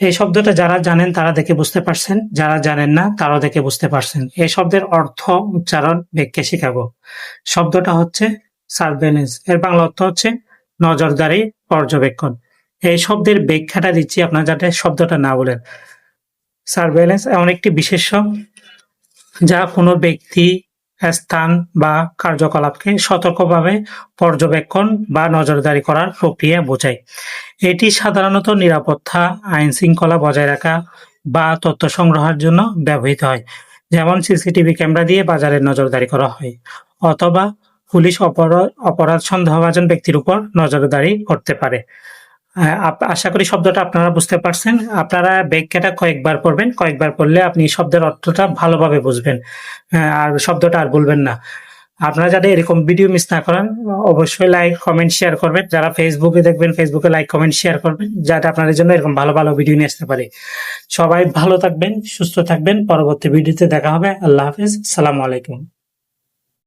এই শব্দটা যারা জানেন তারা দেখে বুঝতে পারছেন, যারা জানেন না তারাও দেখে বুঝতে পারছেন। এই শব্দের অর্থ উচ্চারণ ব্যাখ্যা শিখাবো। শব্দটা হচ্ছে সার্ভেলেন্স এর বাংলা অর্থ হচ্ছে নজরদারি, পর্যবেক্ষণ। এই শব্দের ব্যাখ্যাটা দিচ্ছি আপনার যাতে শব্দটা না বলেন। সার্ভেলেন্স এমন একটি বিশেষ্য যা কোনো ব্যক্তি স্থান বা কার্যকলাপকে সতর্কভাবে পর্যবেক্ষণ বা নজরদারি করার প্রক্রিয়া বোঝায়। এটি সাধারণত নিরাপত্তা, আইন শৃঙ্খলা বজায় রাখা বা তথ্য সংগ্রহের জন্য ব্যবহৃত হয়, যেমন সিসিটিভি ক্যামেরা দিয়ে বাজারের নজরদারি করা হয়, অথবা পুলিশ অপরাধ অপরাধ সন্দেহভাজন ব্যক্তির উপর নজরদারি করতে পারে। আশা করি শব্দটা আপনারা বুঝতে পারছেন। আপনারা ব্যাখ্যাটা কয়েকবার পড়বেন। কয়েকবার পড়লে আপনি শব্দের অর্থটা ভালোভাবে বুঝবেন। আহ, আর শব্দটা আর বলবেন না। আপনারা যাতে এরকম ভিডিও মিস না করেন অবশ্যই লাইক কমেন্ট শেয়ার করবেন। যারা ফেসবুকে দেখবেন ফেসবুকে লাইক কমেন্ট শেয়ার করবেন যাতে আপনাদের জন্য এরকম ভালো ভালো ভিডিও নিয়ে আসতে পারে। সবাই ভালো থাকবেন সুস্থ থাকবেন। পরবর্তী ভিডিওতে দেখা হবে। আল্লাহ হাফিজ। সালামু আলাইকুম।